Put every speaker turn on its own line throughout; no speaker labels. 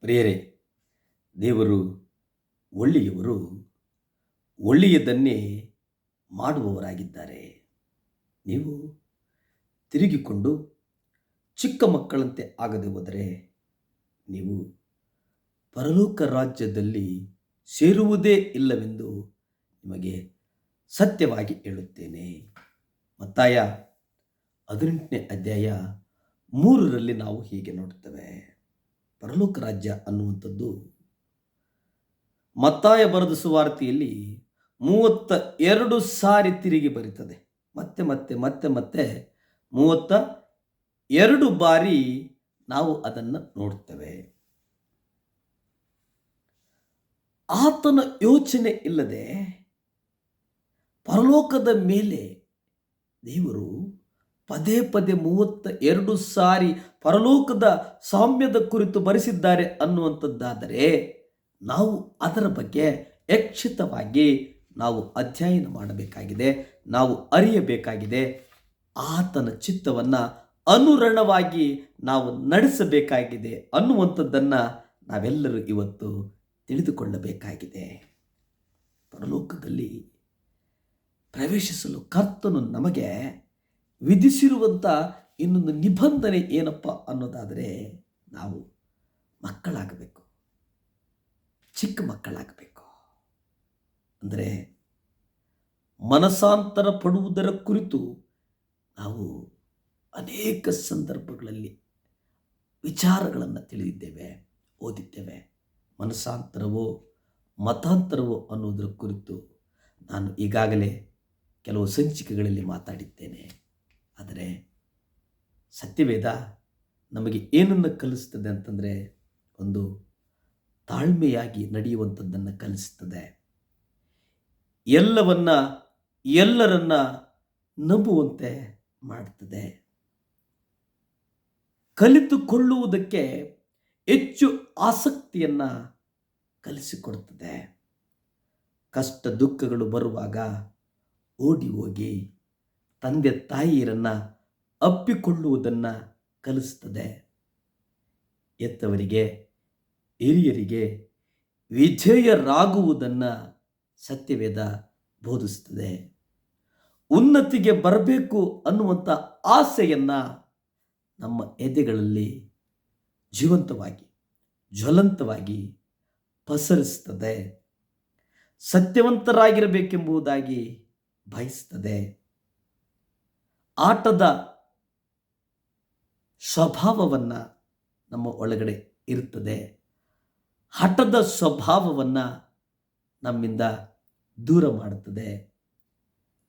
ಪ್ರಿಯರೇ, ದೇವರು ಒಳ್ಳೆಯವರು, ಒಳ್ಳೆಯದನ್ನೇ ಮಾಡುವವರಾಗಿದ್ದಾರೆ. ನೀವು ತಿರುಗಿಕೊಂಡು ಚಿಕ್ಕ ಮಕ್ಕಳಂತೆ ಆಗದೆ ಹೋದರೆ ನೀವು ಪರಲೋಕ ರಾಜ್ಯದಲ್ಲಿ ಸೇರುವುದೇ ಇಲ್ಲವೆಂದು ನಿಮಗೆ ಸತ್ಯವಾಗಿ ಹೇಳುತ್ತೇನೆ. ಮತ್ತಾಯ ಹದಿನೆಂಟನೇ ಅಧ್ಯಾಯ ಮೂರರಲ್ಲಿ ನಾವು ಹೀಗೆ ನೋಡುತ್ತೇವೆ. ಪರಲೋಕ ರಾಜ್ಯ ಅನ್ನುವಂಥದ್ದು. ಮತ್ತಾಯ ಬರೆದ ಸುವಾರ್ತೆಯಲ್ಲಿ ಮೂವತ್ತ ಎರಡು ಸಾರಿ ತಿರುಗಿ ಬರೀತದೆ. ಮತ್ತೆ ಮತ್ತೆ ಮತ್ತೆ ಮತ್ತೆ ಮೂವತ್ತ ಎರಡು ಬಾರಿ ನಾವು ಅದನ್ನು ನೋಡ್ತೇವೆ. ಆತನ ಯೋಚನೆ ಇಲ್ಲದೆ ಪರಲೋಕದ ಮೇಲೆ ದೇವರು ಪದೇ ಪದೇ ಮೂವತ್ತ ಎರಡು ಸಾರಿ ಪರಲೋಕದ ಸಾಮ್ಯದ ಕುರಿತು ಬರೆಸಿದ್ದಾರೆ ಅನ್ನುವಂಥದ್ದಾದರೆ ನಾವು ಅದರ ಬಗ್ಗೆ ಯಕ್ಷಿತವಾಗಿ ನಾವು ಅಧ್ಯಯನ ಮಾಡಬೇಕಾಗಿದೆ, ನಾವು ಅರಿಯಬೇಕಾಗಿದೆ. ಆತನ ಚಿತ್ತವನ್ನು ಅನುರಣವಾಗಿ ನಾವು ನಡೆಸಬೇಕಾಗಿದೆ ಅನ್ನುವಂಥದ್ದನ್ನು ನಾವೆಲ್ಲರೂ ಇವತ್ತು ತಿಳಿದುಕೊಳ್ಳಬೇಕಾಗಿದೆ. ಪರಲೋಕದಲ್ಲಿ ಪ್ರವೇಶಿಸಲು ಕರ್ತನು ನಮಗೆ ವಿಧಿಸಿರುವಂಥ ಇನ್ನೊಂದು ನಿಬಂಧನೆ ಏನಪ್ಪ ಅನ್ನೋದಾದರೆ ನಾವು ಮಕ್ಕಳಾಗಬೇಕು. ಚಿಕ್ಕ ಮಕ್ಕಳಾಗಬೇಕು. ಅಂದರೆ ಮನಸಾಂತರ ಪಡುವುದರ ಕುರಿತು ನಾವು ಅನೇಕ ಸಂದರ್ಭಗಳಲ್ಲಿ ವಿಚಾರಗಳನ್ನು ತಿಳಿದಿದ್ದೇವೆ, ಓದಿದ್ದೇವೆ. ಮನಸಾಂತರವೋ ಮತಾಂತರವೋ ಅನ್ನೋದರ ಕುರಿತು ನಾನು ಈಗಾಗಲೇ ಕೆಲವು ಸಂಚಿಕೆಗಳಲ್ಲಿ ಮಾತಾಡಿದ್ದೇನೆ. ಆದರೆ ಸತ್ಯವೇದ ನಮಗೆ ಏನನ್ನು ಕಲಿಸ್ತದೆ ಅಂತಂದರೆ ಒಂದು ತಾಳ್ಮೆಯಾಗಿ ನಡೆಯುವಂಥದ್ದನ್ನು ಕಲಿಸ್ತದೆ. ಎಲ್ಲವನ್ನ ಎಲ್ಲರನ್ನ ನಂಬುವಂತೆ ಮಾಡ್ತದೆ. ಕಲಿತುಕೊಳ್ಳುವುದಕ್ಕೆ ಹೆಚ್ಚು ಆಸಕ್ತಿಯನ್ನು ಕಲಿಸಿಕೊಡ್ತದೆ. ಕಷ್ಟ ದುಃಖಗಳು ಬರುವಾಗ ಓಡಿ ಹೋಗಿ ತಂದೆ ತಾಯಿಯರನ್ನು ಅಪ್ಪಿಕೊಳ್ಳುವುದನ್ನು ಕಲಿಸ್ತದೆ. ಎತ್ತವರಿಗೆ ಹಿರಿಯರಿಗೆ ವಿಧೇಯರಾಗುವುದನ್ನು ಸತ್ಯವೇದ ಬೋಧಿಸ್ತದೆ. ಉನ್ನತಿಗೆ ಬರಬೇಕು ಅನ್ನುವಂಥ ಆಸೆಯನ್ನು ನಮ್ಮ ಎದೆಗಳಲ್ಲಿ ಜೀವಂತವಾಗಿ, ಜ್ವಲಂತವಾಗಿ ಪಸರಿಸ್ತದೆ. ಸತ್ಯವಂತರಾಗಿರಬೇಕೆಂಬುದಾಗಿ ಬಯಸ್ತದೆ. ಆಟದ ಸ್ವಭಾವವನ್ನು ನಮ್ಮ ಒಳಗಡೆ ಇರುತ್ತದೆ. ಹಠದ ಸ್ವಭಾವವನ್ನು ನಮ್ಮಿಂದ ದೂರ ಮಾಡುತ್ತದೆ.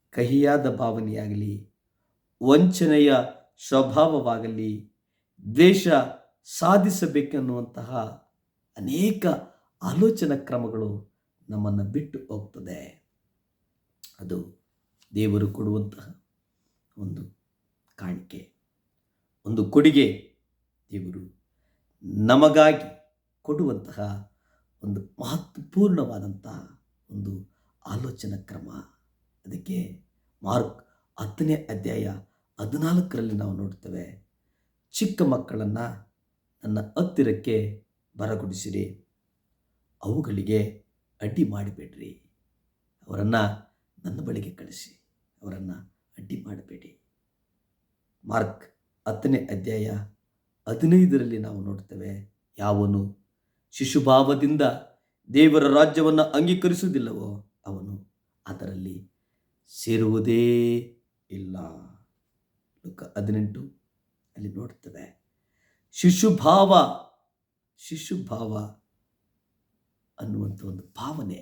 ಕಹಿಯಾದ ಭಾವನೆಯಾಗಲಿ, ವಂಚನೆಯ ಸ್ವಭಾವವಾಗಲಿ, ದ್ವೇಷ ಸಾಧಿಸಬೇಕೆನ್ನುವಂತಹ ಅನೇಕ ಆಲೋಚನಾ ಕ್ರಮಗಳು ನಮ್ಮನ್ನು ಬಿಟ್ಟು ಹೋಗ್ತದೆ. ಅದು ದೇವರು ಕೊಡುವಂತಹ ಒಂದು ಕಾಣಿಕೆ, ಒಂದು ಕೊಡುಗೆ ದೇವರು ನಮಗಾಗಿ ಕೊಡುವಂತಹ ಒಂದು ಮಹತ್ವಪೂರ್ಣವಾದಂತಹ ಒಂದು ಆಲೋಚನಾ ಕ್ರಮ. ಅದಕ್ಕೆ ಮಾರ್ಕ್ ಹತ್ತನೇ ಅಧ್ಯಾಯ ಹದಿನಾಲ್ಕರಲ್ಲಿ ನಾವು ನೋಡ್ತೇವೆ, ಚಿಕ್ಕ ಮಕ್ಕಳನ್ನು ನನ್ನ ಹತ್ತಿರಕ್ಕೆ ಬರಗೊಡಿಸಿರಿ, ಅವುಗಳಿಗೆ ಅಡ್ಡಿ ಮಾಡಿಬಿಡ್ರಿ, ಅವರನ್ನು ನನ್ನ ಬಳಿಗೆ ಕಳಿಸಿ, ಅವರನ್ನು ಅಡ್ಡಿ ಮಾಡಬೇಡಿ. ಮಾರ್ಕ್ ಹತ್ತನೇ ಅಧ್ಯಾಯ ಹದಿನೈದರಲ್ಲಿ ನಾವು ನೋಡ್ತೇವೆ, ಯಾವನು ಶಿಶುಭಾವದಿಂದ ದೇವರ ರಾಜ್ಯವನ್ನು ಅಂಗೀಕರಿಸುವುದಿಲ್ಲವೋ ಅವನು ಅದರಲ್ಲಿ ಸೇರುವುದೇ ಇಲ್ಲ. ಲೋಕ ಹದಿನೆಂಟು ಅಲ್ಲಿ ನೋಡ್ತೇವೆ, ಶಿಶುಭಾವ ಶಿಶುಭಾವ ಅನ್ನುವಂಥ ಒಂದು ಭಾವನೆ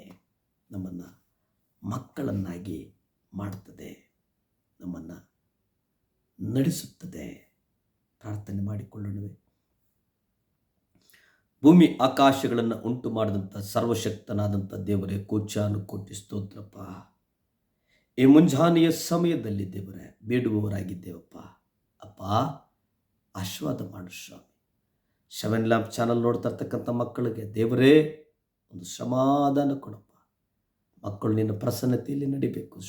ನಮ್ಮನ್ನು ಮಕ್ಕಳನ್ನಾಗಿ ಮಾಡ್ತದೆ. ನಮ್ಮನ್ನು ನಡೆಸುತ್ತದೆ. ಪ್ರಾರ್ಥನೆ ಮಾಡಿಕೊಳ್ಳುವೆ ಭೂಮಿ ಆಕಾಶಗಳನ್ನು ಉಂಟು ಮಾಡಿದಂಥ ಸರ್ವಶಕ್ತನಾದಂಥ ದೇವರೇ ಕೋಚಾನು ಕೋಟಿ ಸ್ತೋತ್ರಪ್ಪ. ಈ ಮುಂಜಾನೆಯ ಸಮಯದಲ್ಲಿ ದೇವರೇ, ಬೇಡುವವರಾಗಿದ್ದೇವಪ್ಪ. ಅಪ್ಪ, ಆಶೀರ್ವಾದ ಮಾಡು ಸ್ವಾಮಿ. ಸೆವೆನ್ ಲ್ಯಾಂಪ್ ಚಾನಲ್ ನೋಡ್ತಾ ಇರ್ತಕ್ಕಂಥ ಮಕ್ಕಳಿಗೆ ದೇವರೇ, ಒಂದು ಸಮಾಧಾನ ಕೊಡಪ್ಪ. ಮಕ್ಕಳು ನಿನ್ನ ಪ್ರಸನ್ನತೆಯಲ್ಲಿ ನಡಿಬೇಕು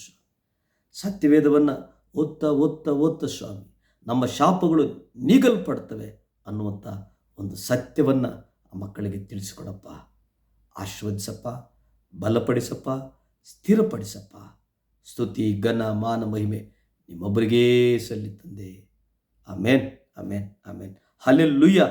ಸತ್ಯವೇದವನ್ನು ಒತ್ತ ಒತ್ತ ಒತ್ತ ಸ್ವಾಮಿ, ನಮ್ಮ ಶಾಪಗಳು ನೀಗಲ್ಪಡ್ತವೆ ಅನ್ನುವಂಥ ಒಂದು ಸತ್ಯವನ್ನು ಆ ಮಕ್ಕಳಿಗೆ ತಿಳಿಸಿಕೊಡಪ್ಪ. ಆಶೀರ್ವದಿಸಪ್ಪ, ಬಲಪಡಿಸಪ್ಪ, ಸ್ಥಿರಪಡಿಸಪ್ಪ. ಸ್ತುತಿ, ಘನ, ಮಾನ, ಮಹಿಮೆ ನಿಮ್ಮೊಬ್ಬರಿಗೇ ಸಲ್ಲಿ ತಂದೆ ಆಮೇನ್ ಆಮೇನ್ ಆಮೇನ್. ಹಲ್ಲೆಲೂಯ್ಯ